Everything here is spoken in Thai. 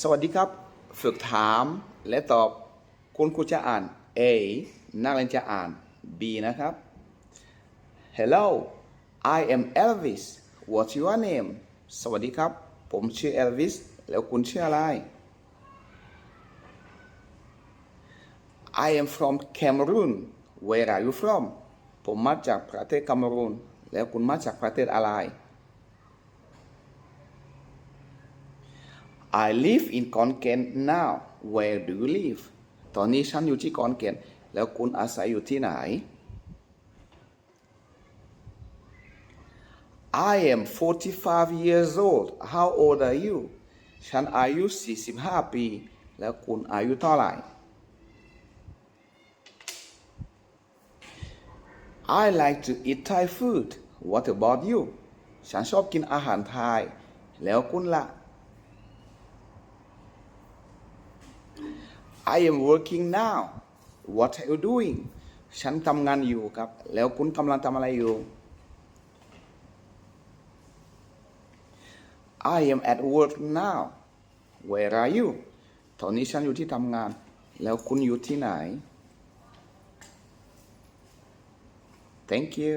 สวัสดีครับ ฝึกถามและตอบคุณครูจะอ่าน A นักเรียนจะอ่าน B นะครับ Hello I am Elvis What's your name สวัสดีครับ ผมชื่อ Elvis แล้วคุณชื่ออะไร I am from Cameroon Where are you from ผมมาจากประเทศกัมรูนแล้วคุณมาจากประเทศอะไร I live in ขอนแก่น now Where do you live ตอนนี้ฉันอยู่ที่ขอนแก่น แล้วคุณอาศัยอยู่ที่ไหน I am 45 years old How old are you ฉันอายุ 45 ปี แล้วคุณอายุเท่าไหร่ I like to eat Thai food What about you ฉันชอบกินอาหารไทย แล้วคุณล่ะ I am working now What are you doing ฉันทำงานอยู่ครับ แล้วคุณกำลังทำอะไรอยู่ I am at work now Where are you ตอนนี้ฉันอยู่ที่ทำงาน แล้วคุณอยู่ที่ไหน Thank you